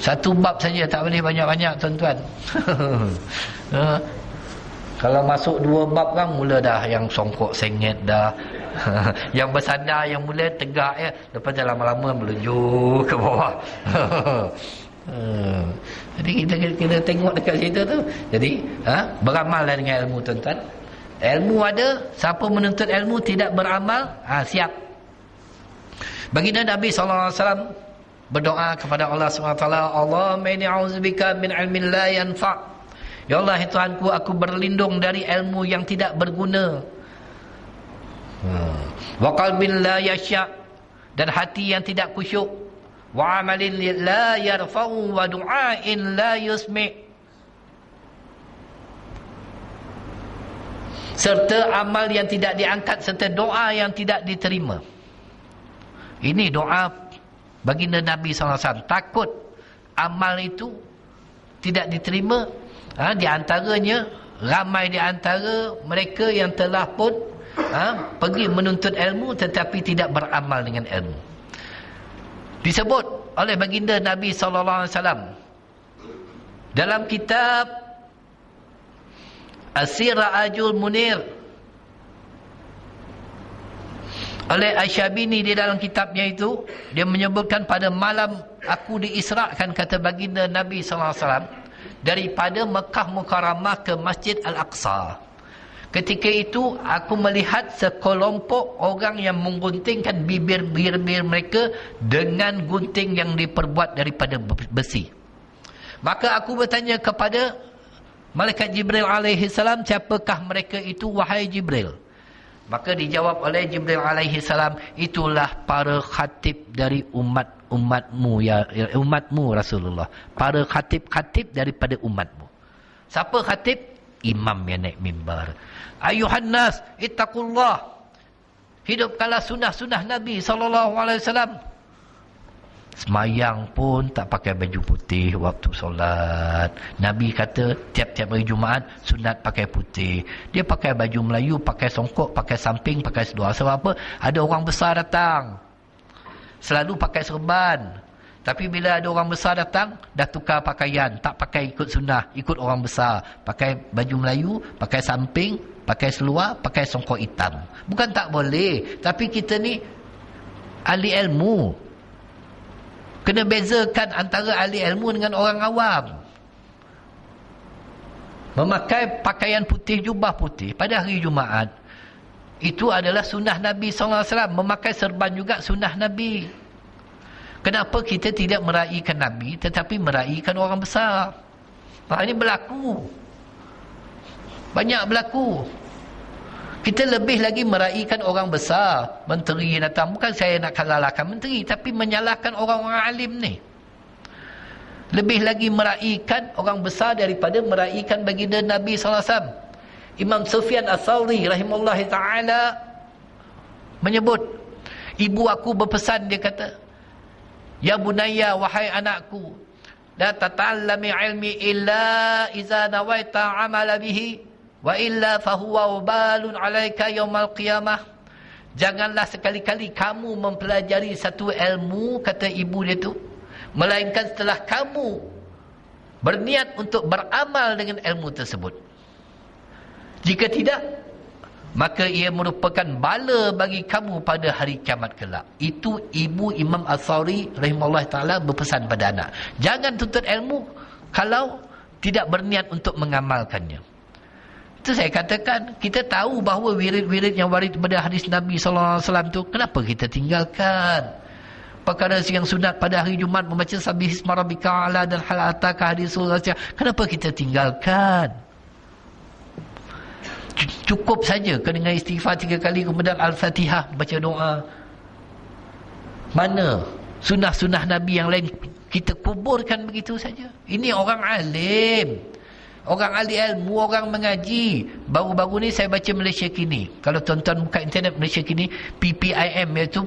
Satu bab saja tak boleh banyak-banyak tuan-tuan. ha? Kalau masuk dua bab kan mula dah yang songkok sengit dah. yang bersandar yang mula tegak ya. Lepas tu lama-lama melunjuk ke bawah. Hmm. Jadi kita kita tengok dekat situ tu. Jadi, ha, beramallah dengan ilmu tuan-tuan. Ilmu ada, siapa menuntut ilmu tidak beramal, ha, siap. Baginda Nabi sallallahu alaihi wasallam berdoa kepada Allah SWT Allah inni a'udzubika min ilmin la yanfa' Ya Allah Tuhanku aku berlindung dari ilmu yang tidak berguna. Hmm. wa qalbin la yasya' dan hati yang tidak khusyuk. Wa amalin la yarfa'u wa du'ain la yusmi' serta amal yang tidak diangkat serta doa yang tidak diterima. Ini doa baginda Nabi SAW takut amal itu tidak diterima ha, di antaranya ramai di antara mereka yang telah pun ha, pergi menuntut ilmu tetapi tidak beramal dengan ilmu. Disebut oleh baginda Nabi SAW dalam kitab Asira Ajul Munir oleh Asyabini di dalam kitabnya itu dia menyebutkan pada malam aku diisrakan kata baginda Nabi SAW daripada Mekah Mukarramah ke Masjid Al-Aqsa. Ketika itu aku melihat sekelompok orang yang mengguntingkan bibir-bibir mereka dengan gunting yang diperbuat daripada besi. Maka aku bertanya kepada Malaikat Jibril alaihi salam siapakah mereka itu wahai Jibril Maka dijawab oleh Jibril alaihi salam, itulah para khatib dari umat umatmu ya, ya umatmu Rasulullah. Para khatib-khatib daripada umatmu. Siapa khatib? Imam yang naik mimbar. Ayuhan nas, ittaqullah. Hidupkanlah sunnah-sunnah Nabi sallallahu alaihi wasallam. Semayang pun tak pakai baju putih waktu solat. Nabi kata tiap-tiap hari Jumaat sunat pakai putih. Dia pakai baju Melayu, pakai songkok, pakai samping, pakai sedua. Sebab apa? Ada orang besar datang. Selalu pakai serban. Tapi bila ada orang besar datang, dah tukar pakaian. Tak pakai ikut sunnah, ikut orang besar. Pakai baju Melayu, pakai samping, pakai seluar, pakai songkok hitam. Bukan tak boleh. Tapi kita ni ahli ilmu. Kena bezakan antara ahli ilmu dengan orang awam. Memakai pakaian putih, jubah putih pada hari Jumaat. Itu adalah sunnah Nabi SAW. Memakai serban juga sunnah Nabi. Kenapa kita tidak meraihkan Nabi tetapi meraihkan orang besar? Nah, ini berlaku. Banyak berlaku. Kita lebih lagi meraihkan orang besar. Menteri datang. Bukan saya nak kalahkan menteri. Tapi menyalahkan orang-orang alim ni. Lebih lagi meraihkan orang besar daripada meraihkan baginda Nabi SAW. Imam Sufyan As-Sawri rahimahullah ta'ala menyebut. Ibu aku berpesan dia kata. Ya bunaya wahai anakku. La tata'allami ilmi illa iza nawaita amala bihi wa illa fahuwa wabalun alaika yaumal qiyamah. Janganlah sekali-kali kamu mempelajari satu ilmu kata ibu dia tu melainkan setelah kamu berniat untuk beramal dengan ilmu tersebut. Jika tidak maka ia merupakan bala bagi kamu pada hari kiamat kelak. Itu ibu Imam As-Sawri rahimahullah taala berpesan pada anak. Jangan tuntut ilmu kalau tidak berniat untuk mengamalkannya itu saya katakan, kita tahu bahawa wirid-wirid yang warid pada hadis Nabi SAW itu, kenapa kita tinggalkan? Perkara yang sunat pada hari Jumat membaca sabih isma rabbika ala dan hal ataka hadis Rasulullah kenapa kita tinggalkan? Cukup saja ke dengan istighfar tiga kali kemudian Al-Fatihah baca doa. Mana sunnah-sunnah Nabi yang lain kita kuburkan begitu saja? Ini orang alim. Orang ahli ilmu, orang mengaji. Baru-baru ni saya baca Malaysia Kini. Kalau tuan-tuan buka internet Malaysia Kini, PPIM iaitu